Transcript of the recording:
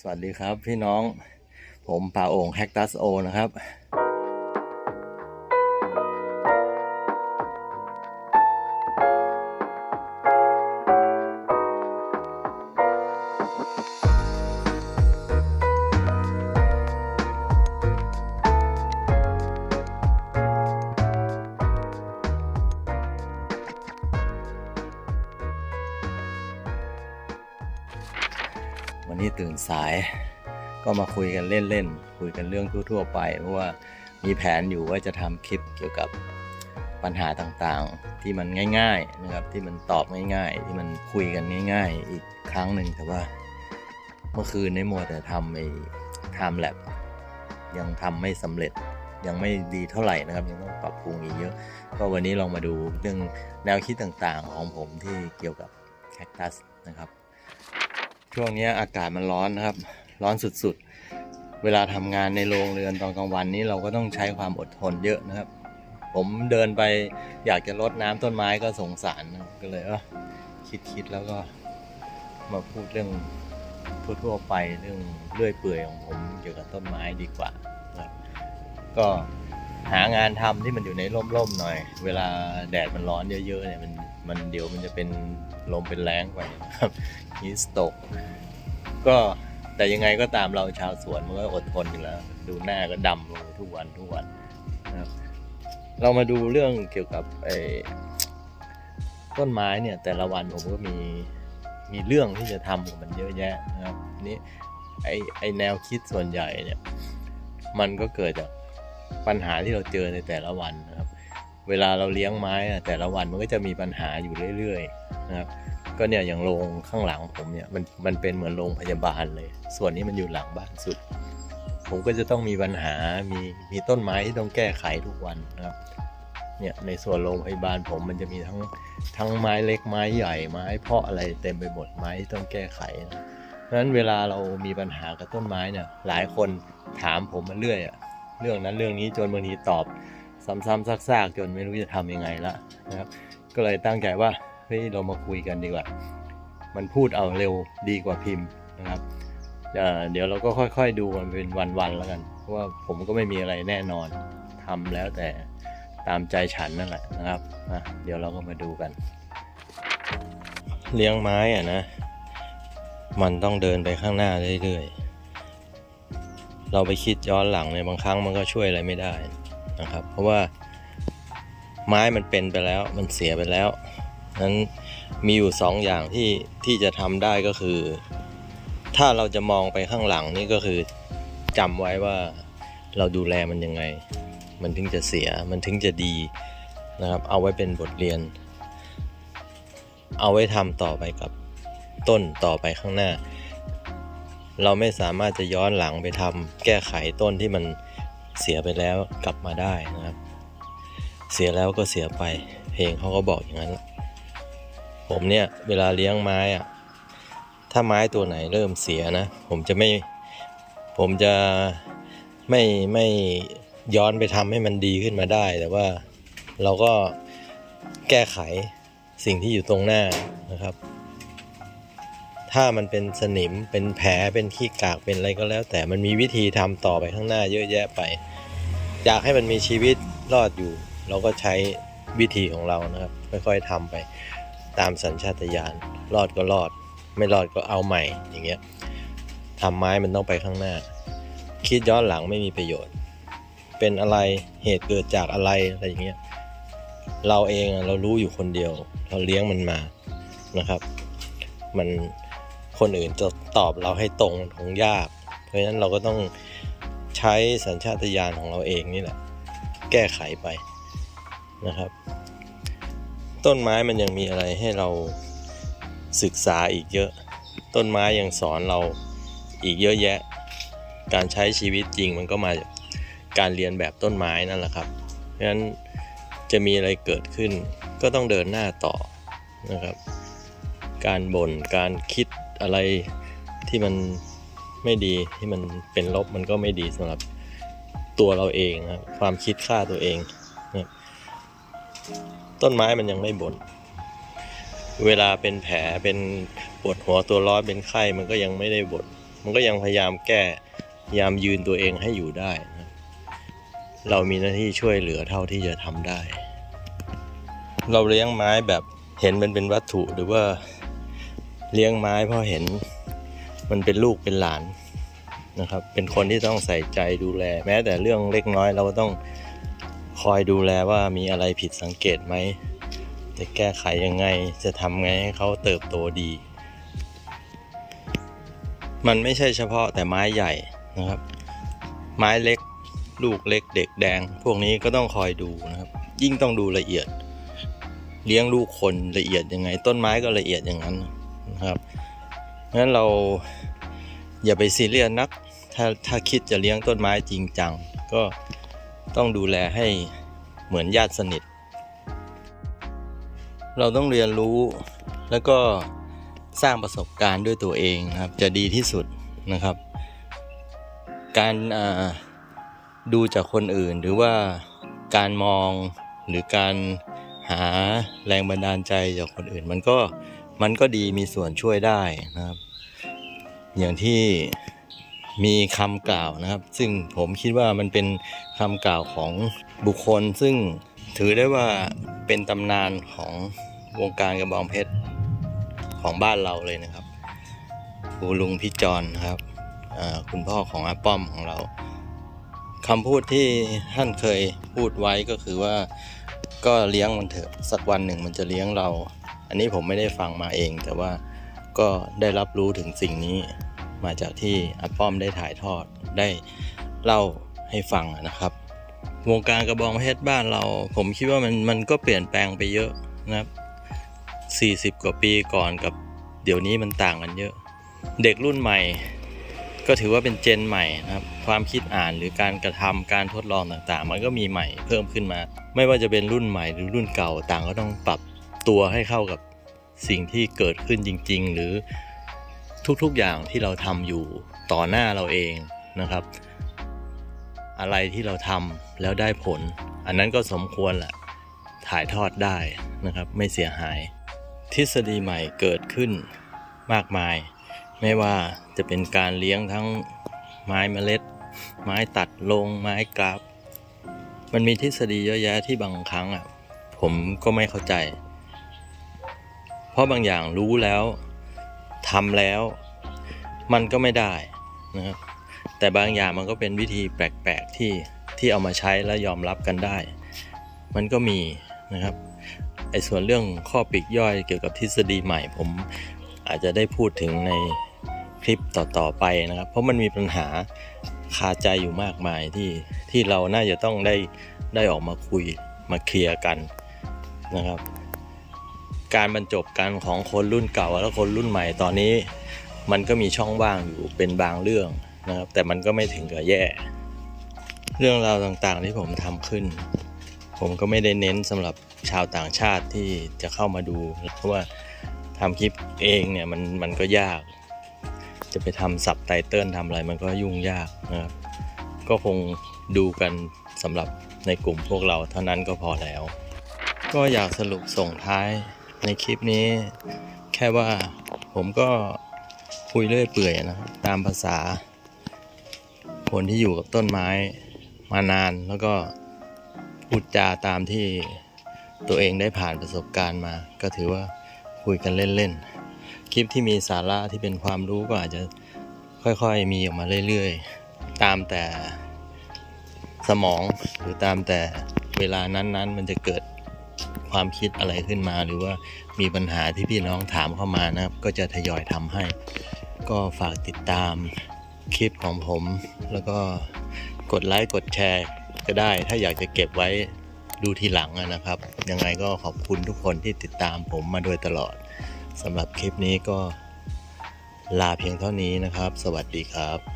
สวัสดีครับพี่น้อง ผมป่าโอ่งแฮกตัสโอนะครับี้ตื่นสาย ก็มาคุยกันเล่นๆ คุยกันเรื่องทั่ว ๆ ไป เพราะว่ามีแผนอยู่ว่าจะทำคลิปเกี่ยวกับปัญหาต่างๆ ที่มันง่าย ๆ นะครับ ที่มันตอบง่าย ๆ ที่มันคุยกันง่าย ๆ อีกครั้งหนึ่งแต่ว่า เมื่อคืนในมัวแต่ทำไอ้ไทม์แลบยังทำไม่สำเร็จยังไม่ดีเท่าไหร่นะครับยังต้องปรับปรุงอีกเยอะ ก็วันนี้ลองมาดูเรื่องแนวคิดต่างๆ ของผมที่เกี่ยวกับแคคตัสนะครับ ช่วงนี้อากาศมันร้อนนะครับ ร้อนสุดๆ เวลาทำงานในโรงเรือนตอนกลางวันนี้เราก็ต้องใช้ความอดทนเยอะนะครับ ผมเดินไปอยากจะรดน้ำต้นไม้ก็สงสารก็เลยเออคิดคิดแล้วก็มาพูดเรื่องทั่วๆไปเรื่องเลื่อยเปื่อยของผมเกี่ยวกับต้นไม้ดีกว่าครับก็หางานทำที่มันอยู่ในร่มๆหน่อย เวลาแดดมันร้อนเยอะๆเนี่ยมัน มันเดี๋ยวมันจะเป็นลมเป็นแรงไปนะครับฮิสตก ก็แต่ยังไงก็ตามเราชาวสวนมันก็อดทนอยู่แล้ว ดูหน้าก็ดำลงทุกวันทุกวันนะครับเรามาดูเรื่องเกี่ยวกับไอ้ต้นไม้เนี่ยแต่ละวันผมก็มีมีเรื่องที่จะทำกับมันเยอะแยะนะครับนี่ไอไอแนวคิดส่วนใหญ่เนี่ย มันก็เกิดจากปัญหาที่เราเจอในแต่ละวันนะ เวลาเราเลี้ยงไม้อะแต่ละวันมันก็จะมีปัญหาอยู่เรื่อยๆนะครับก็เนี่ยอย่างโรงข้างหลังผมเนี่ยมันมันเป็นเหมือนโรงพยาบาลเลย ส่วนนี้มันอยู่หลังบ้านสุด ผมก็จะต้องมีปัญหามีมีต้นไม้ที่ต้องแก้ไขทุกวันนะครับเนี่ยในส่วนโรงพยาบาลผมมันจะมีทั้งทั้งไม้เล็กไม้ใหญ่ไม้เพาะอะไรเต็มไปหมดไม้ที่ต้องแก้ไขนะเพราะฉะนั้นเวลาเรามีปัญหากับต้นไม้เนี่ยหลายคนถามผมมาเรื่อยอะเรื่องนั้นเรื่องนี้จนบางทีตอบ ซ้ำๆซากๆจนไม่รู้จะทำยังไงละนะครับ ก็เลยตั้งใจว่าเฮ้ยเรามาคุยกันดีกว่า มันพูดเอาเร็วดีกว่าพิมพ์นะครับเดี๋ยวเราก็ค่อย ๆ ดูมันเป็นวันๆแล้วกันเพราะว่าผมก็ไม่มีอะไรแน่นอนทำแล้วแต่ตามใจฉันนั่นแหละนะครับอะเดี๋ยวเราก็มาดูกัน เลี้ยงไม้อะนะ มันต้องเดินไปข้างหน้าเรื่อยๆ เราไปคิดย้อนหลังในยบางครั้งมันก็ช่วยอะไรไม่ได้ นะครับ เพราะว่าไม้มันเป็นไปแล้วมันเสียไปแล้วนั้นมีอยู่สองอย่างที่ที่จะทำได้ก็คือ ถ้าเราจะมองไปข้างหลังนี่ก็คือจำไว้ว่าเราดูแลมันยังไง มันถึงจะเสียมันถึงจะดีนะครับ เอาไว้เป็นบทเรียน เอาไว้ทำต่อไปกับต้นต่อไปข้างหน้า เราไม่สามารถจะย้อนหลังไปทำแก้ไขต้นที่มัน เสียไปแล้วกลับมาได้นะครับ เสียแล้วก็เสียไป เพลงเขาก็บอกอย่างนั้นแหละผมเนี่ยเวลาเลี้ยงไม้อะถ้าไม้ตัวไหนเริ่มเสียนะ ผมจะไม่ผมจะไม่ไม่ย้อนไปทำให้มันดีขึ้นมาได้ แต่ว่าเราก็แก้ไขสิ่งที่อยู่ตรงหน้านะครับ ถ้ามันเป็นสนิมเป็นแผลเป็นขี้กากเป็นอะไรก็แล้ว แต่มันมีวิธีทำต่อไปข้างหน้าเยอะแยะไป อยากให้มันมีชีวิตรอดอยู่ เราก็ใช้วิธีของเรานะครับ ค่อยๆทำไป ตามสัญชาตญาณรอดก็รอด ไม่รอดก็เอาใหม่อย่างเงี้ยทำไม้มันต้องไปข้างหน้า คิดย้อนหลังไม่มีประโยชน์ เป็นอะไรเหตุเกิดจากอะไรอะไรอย่างเงี้ยเราเองเรารู้อยู่คนเดียว เราเลี้ยงมันมานะครับ มัน คนอื่นจะตอบเราให้ตรงคงยาก เพราะฉะนั้นเราก็ต้องใช้สัญชาตญาณของเราเองนี่แหละ แก้ไขไปนะครับ ต้นไม้มันยังมีอะไรให้เราศึกษาอีกเยอะ ต้นไม้ยังสอนเราอีกเยอะแยะ การใช้ชีวิตจริงมันก็มาจากการเรียนแบบต้นไม้นั่นแหละครับเพราะฉะนั้นจะมีอะไรเกิดขึ้นก็ต้องเดินหน้าต่อนะครับ การบน่นการคิด อะไรที่มันไม่ดีที่มันเป็นลบมันก็ไม่ดีสำหรับตัวเราเองนะครับความคิดฆ่าตัวเองนะต้นไม้มันยังไม่บน่นเวลาเป็นแผลเป็นปวดหัวตัวร้อนเป็นไข้มันก็ยังไม่ได้บ่นมันก็ยังพยายามแก้พยายามยืนตัวเองให้อยู่ได้นะเรามีหน้าที่ช่วยเหลือเท่าที่จะทำได้ เราเลี้ยงไม้แบบเห็นมันเป็นวัตถุหรือว่า เลี้ยงไม้เพราะเห็นมันเป็นลูกเป็นหลานนะครับ เป็นคนที่ต้องใส่ใจดูแล แม้แต่เรื่องเล็กน้อยเราก็ต้องคอยดูแลว่ามีอะไรผิดสังเกตไหม จะแก้ไขยังไง จะทำไงให้เขาเติบโตดี มันไม่ใช่เฉพาะแต่ไม้ใหญ่นะครับ ไม้เล็กลูกเล็กเด็กแดง พวกนี้ก็ต้องคอยดูนะครับ ยิ่งต้องดูละเอียด เลี้ยงลูกคนละเอียดยังไง ต้นไม้ก็ละเอียดอย่างนั้น นะครับงั้นเราอย่าไปซีเรียสนัก ถ้าถ้าคิดจะเลี้ยงต้นไม้จริงจัง ก็ต้องดูแลให้เหมือนญาติสนิท เราต้องเรียนรู้แล้วก็สร้างประสบการณ์ด้วยตัวเองนะครับ จะดีที่สุดนะครับ การดูจากคนอื่นหรือว่าการมองหรือการหาแรงบันดาลใจจากคนอื่นมันก็ มันก็ดีมีส่วนช่วยได้นะครับ อย่างที่มีคำกล่าวนะครับ ซึ่งผมคิดว่ามันเป็นคำกล่าวของบุคคล ซึ่งถือได้ว่าเป็นตำนานของวงการกระบองเพชรของบ้านเราเลยนะครับครูลุงพี่จรนะครับคุณพ่อของอาป้อมของเราคำพูดที่ท่านเคยพูดไว้ก็คือว่าก็เลี้ยงมันเถอะสักวันหนึ่งมันจะเลี้ยงเรา อันนี้ผมไม่ได้ฟังมาเอง แต่ว่าก็ได้รับรู้ถึงสิ่งนี้มาจากที่อาป้อมได้ถ่ายทอดได้เล่าให้ฟังนะครับ วงการกระบองเพชรบ้านเรา ผมคิดว่ามันมันก็เปลี่ยนแปลงไปเยอะนะครับ 40 กว่าปีก่อนกับเดี๋ยวนี้มันต่างกันเยอะ เด็กรุ่นใหม่ ก็ถือว่าเป็นเจนใหม่นะครับ ความคิดอ่านหรือการกระทำการทดลองต่างๆ มันก็มีใหม่เพิ่มขึ้นมา ไม่ว่าจะเป็นรุ่นใหม่หรือรุ่นเก่าต่างก็ต้องปรับ ตัวให้เข้ากับสิ่งที่เกิดขึ้นจริง ๆ หรือทุกๆอย่างที่เราทำอยู่ต่อหน้าเราเองนะครับ อะไรที่เราทำแล้วได้ผล อันนั้นก็สมควรแหละถ่ายทอดได้นะครับไม่เสียหาย ทฤษฎีใหม่เกิดขึ้นมากมาย ไม่ว่าจะเป็นการเลี้ยงทั้งไม้เมล็ด ไม้ตัดลงไม้กราฟ มันมีทฤษฎีเยอะแยะที่บางครั้งอะผมก็ไม่เข้าใจ เพราะบางอย่างรู้แล้วทำแล้ว มันก็ไม่ได้นะครับแต่บางอย่างมันก็เป็นวิธีแปลกๆที่ที่เอามาใช้และยอมรับกันได้ มันก็มีนะครับไอ้ส่วนเรื่องข้อปลีกย่อยเกี่ยวกับทฤษฎีใหม่ ผมอาจจะได้พูดถึงในคลิปต่อๆไปนะครับ เพราะมันมีปัญหาคาใจอยู่มากมายที่ที่เราน่าจะต้องได้ได้ออกมาคุยมาเคลียร์กันนะครับ การบรรจบกันของคนรุ่นเก่าและคนรุ่นใหม่ตอนนี้ มันก็มีช่องว่างอยู่เป็นบางเรื่องนะครับแต่มันก็ไม่ถึงกับแย่ เรื่องราวต่างๆที่ผมทำขึ้น ผมก็ไม่ได้เน้นสำหรับชาวต่างชาติที่จะเข้ามาดูเพราะว่าทำคลิปเองเนี่ยมันมันก็ยาก จะไปทำซับไตเติลทำอะไรมันก็ยุ่งยากนะครับ ก็คงดูกันสำหรับในกลุ่มพวกเราเท่านั้นก็พอแล้ว ก็อยากสรุปส่งท้าย ในคลิปนี้ แค่ว่าผมก็คุยเรื่อยเปื่อยนะครับตามภาษา คนที่อยู่กับต้นไม้มานานแล้วก็พูดจาตามที่ตัวเองได้ผ่านประสบการณ์มา ก็ถือว่าคุยกันเล่นๆ คลิปที่มีสาระที่เป็นความรู้ก็อาจจะค่อยๆมีออกมาเรื่อยๆ ตามแต่สมองหรือตามแต่เวลานั้นๆ มันจะเกิด ความคิดอะไรขึ้นมา หรือว่ามีปัญหาที่พี่น้องถามเข้ามานะครับ ก็จะทยอยทำให้ ก็ฝากติดตามคลิปของผม แล้วก็กดไลค์กดแชร์ก็ได้ ถ้าอยากจะเก็บไว้ดูทีหลังนะครับ ยังไงก็ขอบคุณทุกคนที่ติดตามผมมาโดยตลอดสำหรับคลิปนี้ก็ลาเพียงเท่านี้นะครับ สวัสดีครับ